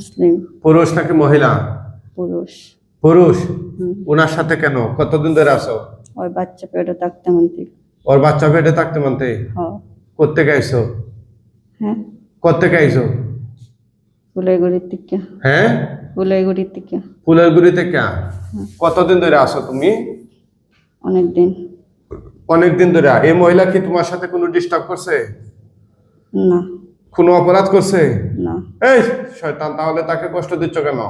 মুসলিম। পুরুষ নাকি মহিলা? পুরুষ। পুরুষ? ওনার সাথে কেন? কতদিন ধরে আছো? ওই বাচ্চা পেটে থাকতে মানতে। ওর বাচ্চা পেটে থাকতে মানতে? করতে গাইছো হ্যাঁ। করতে গাইছো ফুলেগুড়ির থেকে। হ্যাঁ? ফুলেগুড়ির থেকে। ফুলের গুড়ি থেকে কতদিন ধরে আসো তুমি? অনেক দিন অনেক দিন ধরে? এই মহিলা কি তোমার সাথে কোনো ডিস্টার্ব করছে? না। কোনো অপরাধ করছে? এই শয়তান তাহলে তাকে কষ্ট দিচ্ছ কেন?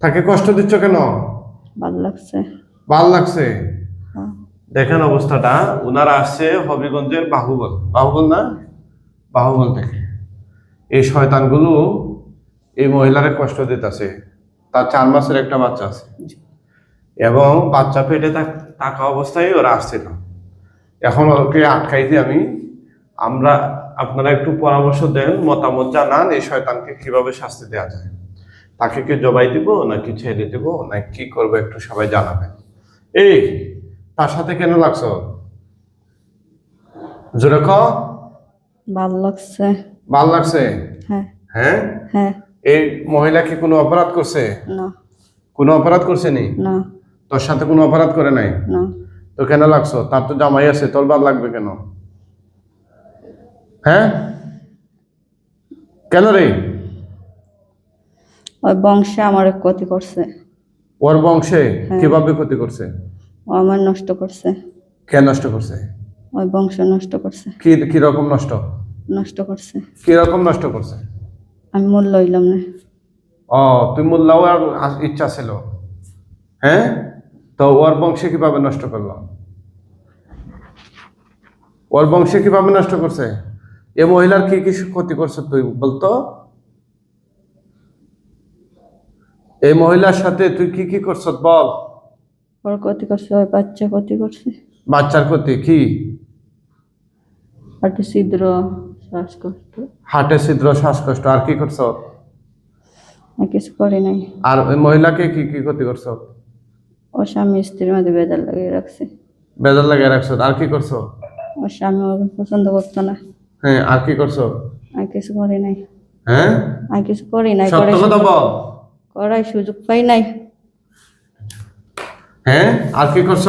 তাকে কষ্ট দিচ্ছ কেন? ভালো লাগছে। ভালো লাগছে? হ্যাঁ। দেখেন অবস্থাটা ওনারা আসছে হবিগঞ্জের বাহুবল। বাহুবল না? বাহুবল থেকে। এই শয়তানগুলো এই মহিলারে কষ্ট দিতেছে। তার চার মাসের একটা বাচ্চা আছে। এবং বাচ্চা পেটে থাকা অবস্থায় ওরা আসছিল। এখন ওকে আটকাইতে আমি। আমরা আপনারা একটু পরামর্শ দেন মতামত জানান এই শয়তানকে কীভাবে শাস্তি দেওয়া যায়। তাকে কি জবাই দিব নাকি ছেড়ে দিব না কি করব একটু সবাই জানাবেন। এই তার সাথে কেন লাগছো? জোরে ক। ভালো লাগছে। ভালো লাগছে? হ্যাঁ। হ্যাঁ? হ্যাঁ। এই মহিলা কি কোনো অপরাধ করছে? না। কোনো অপরাধ করছে নি। না তোর সাথে কোনো অপরাধ করে নাই? না। তো কেন লাগছো? তার তো জামাই আছে তোর ভালো লাগবে কেন? হ্যাঁ? কেন রে? ওই বংশে আমার ক্ষতি করছে। ওর বংশে? হ্যাঁ। কীভাবে ক্ষতি করছে? ও আমার নষ্ট করছে। কে নষ্ট করছে? ওই বংশ নষ্ট করছে। কি কি রকম নষ্ট? নষ্ট করছে। কি রকম নষ্ট করছে? আমি মূল্য হইলাম না। ও তুই মোল্লাও আর ইচ্ছা ছিল। হ্যাঁ? তো ওর বংশে কীভাবে নষ্ট করল? ওর বংশে কীভাবে নষ্ট করছে? এ মহিলার কি কি ক্ষতি করছে তুই বলতো? এই মহিলার সাথে তুই কি কি করছ বল। ওর ক্ষতি করছে ওই বাচ্চা ক্ষতি করছে। বাচ্চার ক্ষতি কি? একটা ছিদ্র শ্বাসকষ্ট। হার্টে ছিদ্র শ্বাসকষ্ট আর কি করছ? কিছু করি নাই। আর ওই মহিলাকে কি কি ক্ষতি করছ? ও স্বামী স্ত্রীর মধ্যে বেজার লাগিয়ে রাখছে। বেজার লাগিয়ে রাখছ আর কি করছ? ওর স্বামী পছন্দ করতো না। হ্যাঁ আর কি করছ? আর কিছু করি নাই। হ্যাঁ? আর কিছু করি নাই সত্য কথা বল। করার সুযোগ পাই নাই। হ্যাঁ আর কি করছ?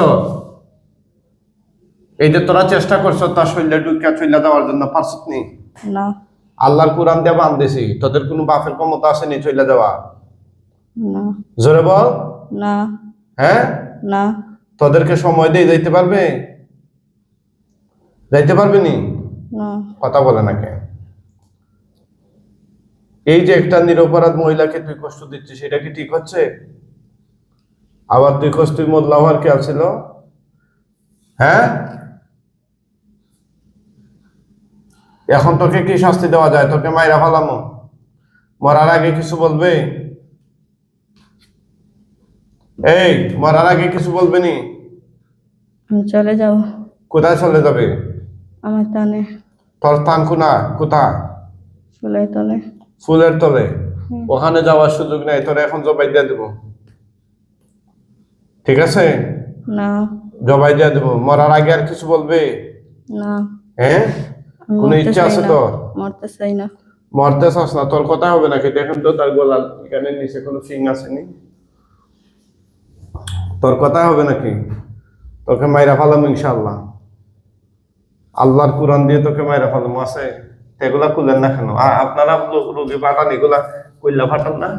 এই যে তোরা চেষ্টা করছ তার শৈলে চইলা দেওয়ার জন্য পারছত নি? না। আল্লাহর কোরআন দিয়ে বান্ধেছি তোদের কোনো বাপের ক্ষমতা আসেনি চইলা দেওয়া? না। জোরে বল। না। হ্যাঁ? না। তোদেরকে সময় দিয়ে যাইতে পারবে? যাইতে পারবে নি না? কথা বলে না কে এই যে একটা নিরপরাধ মহিলাকে তুই কষ্ট দিচ্ছিস সেটা কি ঠিক হচ্ছে? আবার তুই কষ্ট তুই মোল্লা হওয়ার খেয়াল ছিল হ্যাঁ? এখন তোকে কি শাস্তি দেওয়া যায়? তোকে মাইরা ফেলামো। মরার আগে কিছু বলবে? এই মরার আগে কিছু বলবে নি? চলে যাব। কোথায় চলে যাবে? আমার টানে। তোর স্থান কোনা কোথায় চলে তলে। ফুলের তলে? ওখানে যাওয়ার সুযোগ নাই তোর এখন জবাই দিয়ে দেবো। ঠিক আছে? না। জবাই দিয়ে দেবো। মরার আগে আর কিছু বলবে? না। হ্যাঁ কোনো ইচ্ছা আছে। তোর? মরতে চাই না। মরতে চাস না তোর কথা হবে নাকি দেখেন তো তার গলা এখানে নিচে কোনো ফিং আসেনি। তোর কথা হবে নাকি? তোকে মাইরা ফালাম ইনশাল্লাহ আল্লাহর কোরআন দিয়ে তোকে মাইরা ফালাম আছে? এগুলা খুলেন না কেন? আর আপনারা রোগী পাঠান এগুলা কইলা ফাটান না?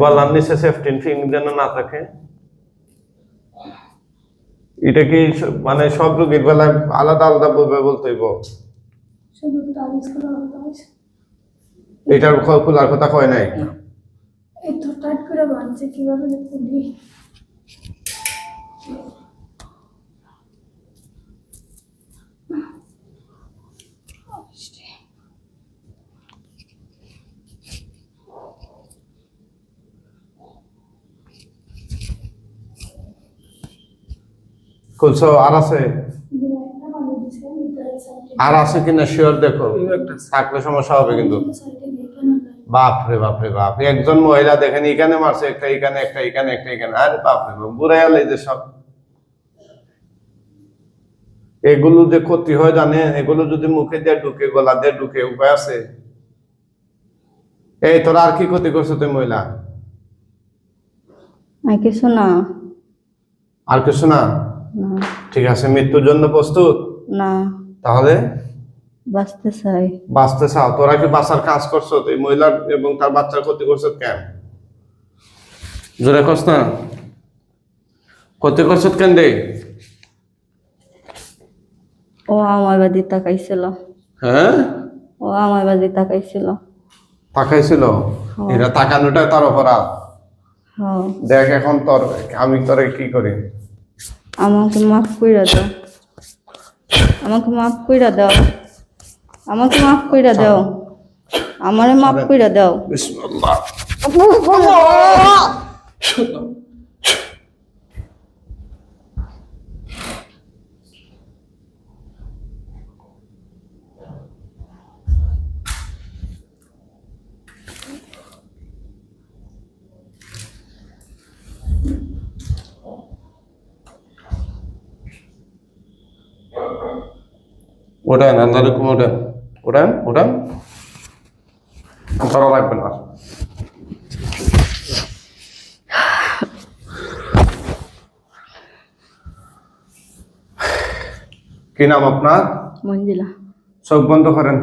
গলার নিচে সেফটিন ফিং যেন না থাকে। এটা কি মানে সব রোগীর বেলায় আলাদা আলাদা বলবে বলতে হইব? এটার খোলার কথা কয় নাই? এত টাইট করে বাঁধছে কীভাবে খুলি? খুলছো আর আছে? আর আছে কিনা? শিওর দেখো। থাকলে সমস্যা হবে কিন্তু। দেখে না বাপ। একজন মহিলা দেখেন এখানে মারছে একটা এখানে একটা এখানে একটা এখানে। আরে বাপ রে বাপ বুড়াই আলাই যে সব। এগুলো যে ক্ষতি হয় জানে এগুলো যদি মুখে দিয়ে ঢুকে গলা দিয়ে ঢুকে উপায় আছে? এই তোরা আর কি ক্ষতি করছ তুই মহিলা? আর কিছু না। আর কিছু না? না। ঠিক আছে মৃত্যুর জন্য প্রস্তুত? না। তাহলে? বাঁচতে চাই। বাঁচতে চাও। তোরা কি বাঁচার কাজ করছ? এই মহিলার এবং তার বাচ্চার ক্ষতি করছ কেন? জোরে কস না। ক্ষতি করছ কেন রে? ও আমার বাদি তাকাইছিল। হ্যাঁ? ও আমার বাদি তাকাইছিল। তাকাইছিল? এটা তাকানোটা তার অপরাধ। দেখ এখন তোর আমি তোরে কি করি? আমাকে মাফ কইরা দাও। আমাকে মাফ কইরা দাও। আমাকে মাফ কইরা দাও। আমারে মাফ কইরা দাও। বিসমিল্লাহ। ওটান রকম ওটান ওটান ওটান করা লাগবে না। কি নাম আপনার? মঞ্জিলা। চোখ বন্ধ করেন।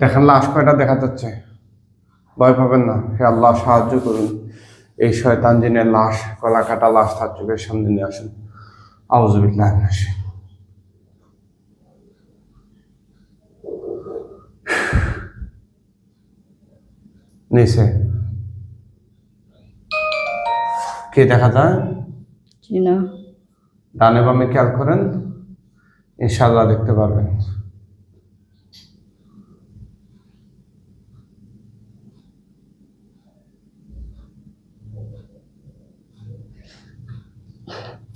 দেখেন লাশ কয়টা দেখা যাচ্ছে। ভয় পাবেন না হে আল্লাহ সাহায্য করুন। এই শয়তান জিনের লাশ কলাকাটা লাশ তার চোখের সামনে নিয়ে আসেন। আউজবিল্লাহ নিচে কে দেখা যায়? জি না ডানে বামে খেয়াল করেন ইনশাল্লাহ দেখতে পারবেন।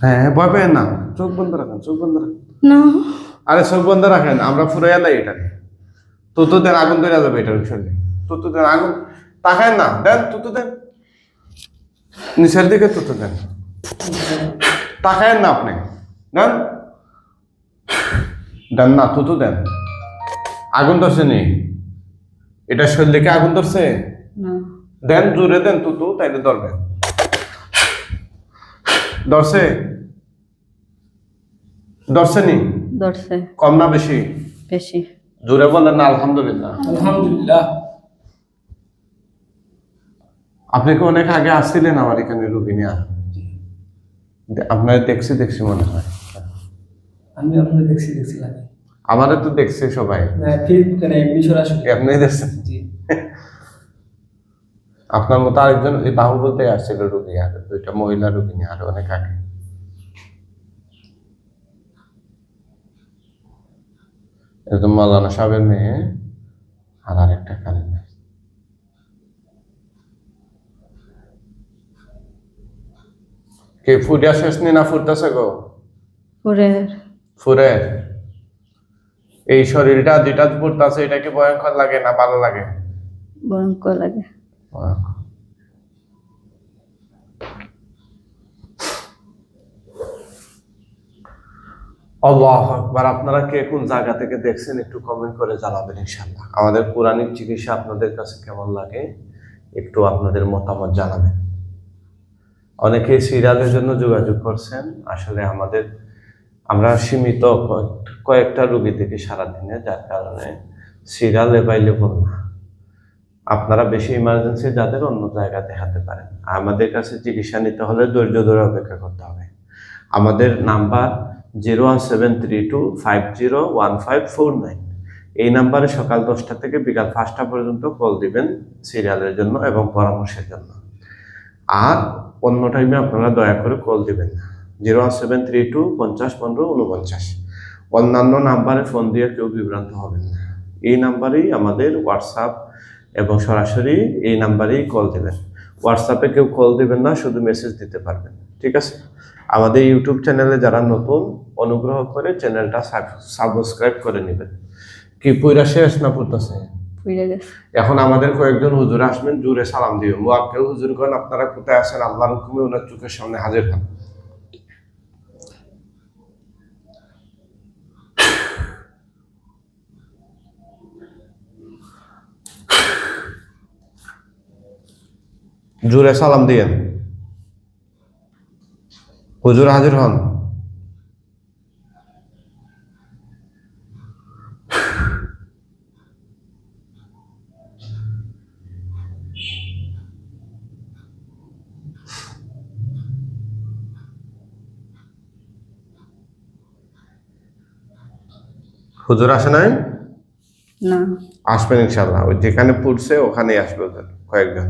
হ্যাঁ ভয় পেন না। চোখ বন্ধ রাখেন চোখ বন্ধ রাখেন। না। আরে চোখ বন্ধ রাখেন আমরা ফুরাইয়া লাই এটা তুতু দেন আগুন ধরে যাবে এটার বিষয়ে তুতু দেন আগুন তাকায় না দেন তুতু দেন। নিচের দিকে তুতু দেন। তাকায়েন না আপনি দেন। দেন না তুতু দেন। আগুন ধরছে নি? এটা শরীর দিকে আগুন ধরছে? দেন জোরে দেন তুতু তাইলে ধরবেন। ধরছে? ধরছে নি? ধরছে। কম না বেশি? বেশি। জোরে বলেন না আলহামদুলিল্লাহ। আলহামদুলিল্লাহ। আপনি কি অনেক আগে আসছিলেন আমার এখানে রুগী নিয়ে আপনার দেখছি দেখছি মনে হয়। আমি আপনাকে দেখছি দেখছি লাগে। আমারও তো দেখছে সবাই। সরাসরি আপনি দেখছেন? আপনার মতো আরেকজন এই বাহু বলতে আসছিল রুগী আর দুইটা মহিলা রুগী নিয়ে আর অনেক আগে। একদম মৌলানা সাহেবের মেয়ে আর আরেকটা কালী মেয়ে। কে ফুটিয়া শেষ নি না ফুটতেছে গো পরে ফুরে এই শরীরটা যেটা ফুটতেছে এটা কি ভয়ঙ্কর লাগে না ভালো লাগে ভয়ঙ্কর লাগে। আল্লাহ আকবার আপনারা কে কোন জায়গা থেকে দেখছেন একটু কমেন্ট করে জানাবেন ইনশাল্লাহ আমাদের পুরাণিক চিকিৎসা আপনাদের কাছে কেমন লাগে একটু আপনাদের মতামত জানাবেন। অনেকে সিরিয়ালের জন্য যোগাযোগ করছেন। আসলে আমাদের, আমরা সীমিত কয়েক- কয়েকটা রুগী থেকে সারাদিনে, যার কারণে সিরিয়াল অ্যাভাইলেবল না। আপনারা বেশি ইমার্জেন্সি যাদের অন্য জায়গা দেখাতে পারেন। আমাদের কাছে চিকিৎসা নিতে হলে ধৈর্য ধরে অপেক্ষা করতে হবে। আমাদের number zero one seven three two five zero one five four nine এই নাম্বারে সকাল দশটা থেকে বিকাল পাঁচটা পর্যন্ত কল দিবেন সিরিয়ালের জন্য এবং পরামর্শের জন্য। আর অন্য টাইমে আপনারা দয়া করে কল দিবেন না। Zero one seven three two পঞ্চাশ পনেরো উনপঞ্চাশ অন্যান্য নাম্বারে ফোন দিয়ে কেউ বিভ্রান্ত হবেন না। এই নাম্বারেই আমাদের হোয়াটসঅ্যাপ এবং সরাসরি এই নাম্বারেই কল দেবেন। হোয়াটসঅ্যাপে কেউ কল দেবেন না, শুধু মেসেজ দিতে পারবেন। ঠিক আছে? আমাদের ইউটিউব চ্যানেলে যারা নতুন, অনুগ্রহ করে চ্যানেলটা সাবস্ক্রাইব করে নেবেন। কি পুরা শেষ না পড়তেছে? এখন আমাদের কয়েকজন হুজুর আসবেন জুড়ে সালাম দিও। মুআক্কেল হুজুরগণ আপনারা কোথায় আছেন? আল্লাহর হুকুমে ওনার চোখের সামনে হাজির হন। জোরে সালাম দিয়েন। হুজুর হাজির হন। হুজুর আসে নাই? না। আসবেন ইনশাল্লাহ ওই যেখানে পড়ছে ওখানেই আসবে ওদের কয়েকজন।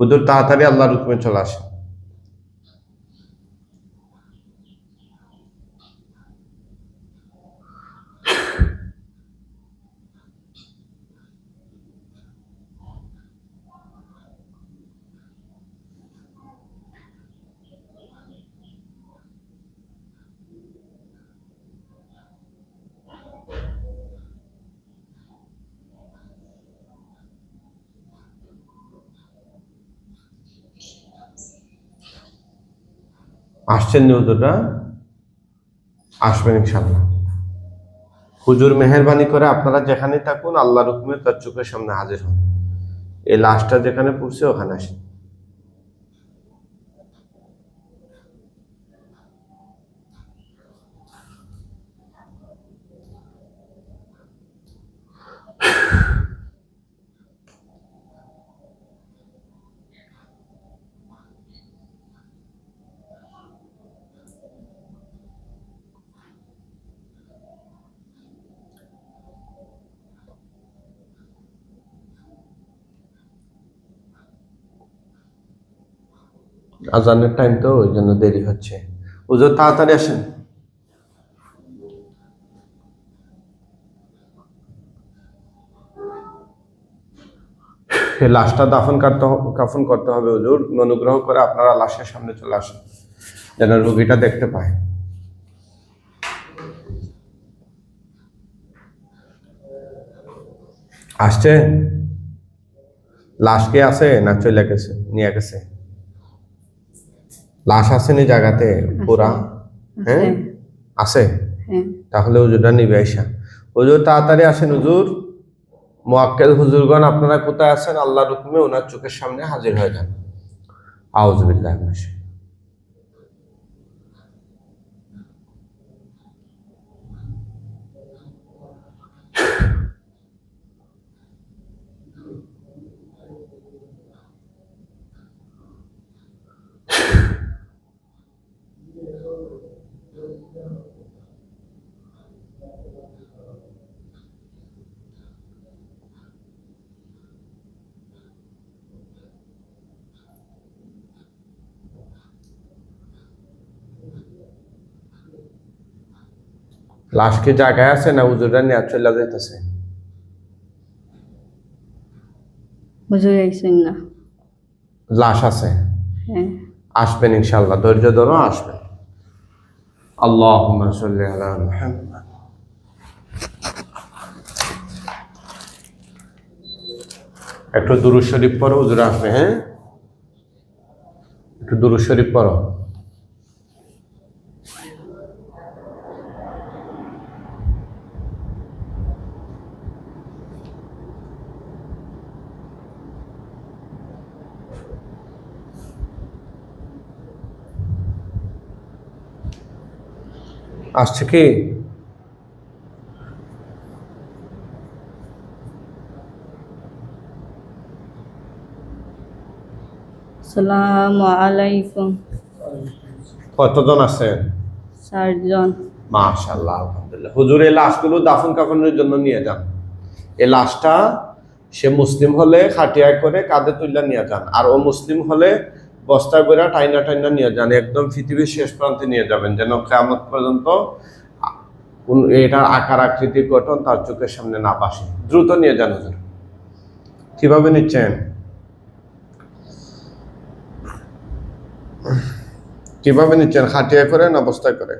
হুজুর তাড়াতাড়ি আল্লাহর হুকুমে চলে আসে আসছেন যেহেতুটা আসবেন ইনশাল্লাহ হুজুর মেহরবানি করে আপনারা যেখানে থাকুন আল্লাহ হুকুমে তার চোখের সামনে হাজির হন। এই লাশটা যেখানে পড়ছে, ওখানে আসেন। আজানের টাইম তো ওই জন্য দেরি হচ্ছে। হুজুর তাড়াতাড়ি আসেন। লাশটা দাফন করতে হ- কাফন করতে হবে, হুজুর। অনুগ্রহ করে আপনারা লাশের সামনে চলে আসেন, যেন রোগীটা দেখতে পায়। আসছে? লাশ কে আছে না চলে গেছে? নিয়ে গেছে? লাশ আসেনি জায়গাতে পুরা? হ্যাঁ? আছে হ্যাঁ। তাহলে হুজুরটা নিবে আইসা। হুজুর তাড়াতাড়ি আসেন হুজুর। মোয়াক্কেল হুজুরগণ আপনারা কোথায় আছেন? আল্লাহর হুকুমে ওনার চোখের সামনে হাজির হয়ে যান। আউজবিল্লাহ লাশ কি জায়গায় আছে না হুজুররা নিয়ে চলে যাইতেছে? হুজুর আইসেন না। লাশ আছে? হ্যাঁ। আসবেন ইনশাল্লাহ ধৈর্য ধরো আসবেন। আল্লাহ সাল্লি আলা মুহাম্মাদ। একটু দুরুদ শরীফ পড়ো হুজুর আসবে হ্যাঁ? একটু দুরুদ শরীফ পড়ো। আসছে কি? আলাইকুম। কতজন আছে? চারজন মাশাল্লাহ আলহামদুলিল্লাহ। হুজুর এই লাশগুলো দাফন কাফনের জন্য নিয়ে যান। এই লাশটা সে মুসলিম হলে খাটিয়ায় করে কাঁধে তুললে নিয়ে যান। আর ও মুসলিম হলে বস্তায় করে টাইনা টাইনা নিয়ে যান, একদম পৃথিবীর শেষ প্রান্তে নিয়ে যাবেন, যেন কেমন পর্যন্ত এটার আকার, আকৃতি, গঠন তার চোখের সামনে না পাসে দ্রুত নিয়ে যান হুজুর। কীভাবে নিচ্ছেন? কীভাবে নিচ্ছেন? খাটিয়া করে না বস্তায় করে?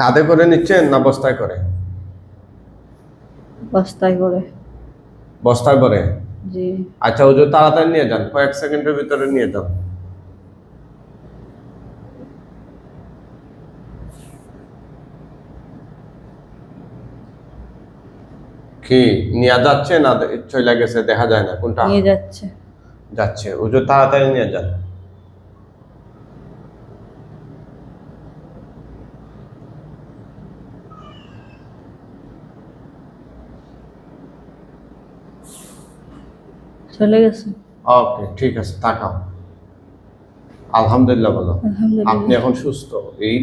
কাঁধে করে নিচ্ছেন না বস্তায় করে? বস্তায় করে। বস্তায় করে আচ্ছা হুজুর তাড়াতাড়ি নিয়ে যান কয়েক সেকেন্ডের ভিতরে নিয়ে যান কি কি নিয়ে যাচ্ছে না? চলে গেছে দেখা যায় না কোনটা? নিয়ে যাচ্ছে। যাচ্ছে ওজো তাড়াতাড়ি নিয়ে যান। চলে গেছে। ওকে ঠিক আছে তাকাও। আলহামদুলিল্লাহ বলো। আপনি এখন সুস্থ? এই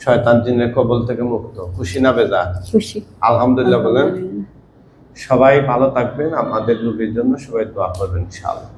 শয়তান জিনের কবল থেকে মুক্ত। খুশি না বেজা? খুশি। আলহামদুলিল্লাহ বলেন। সবাই ভালো থাকবেন। আমাদের রোগীর জন্য সবাই দোয়া করবেন ইনশাআল্লাহ।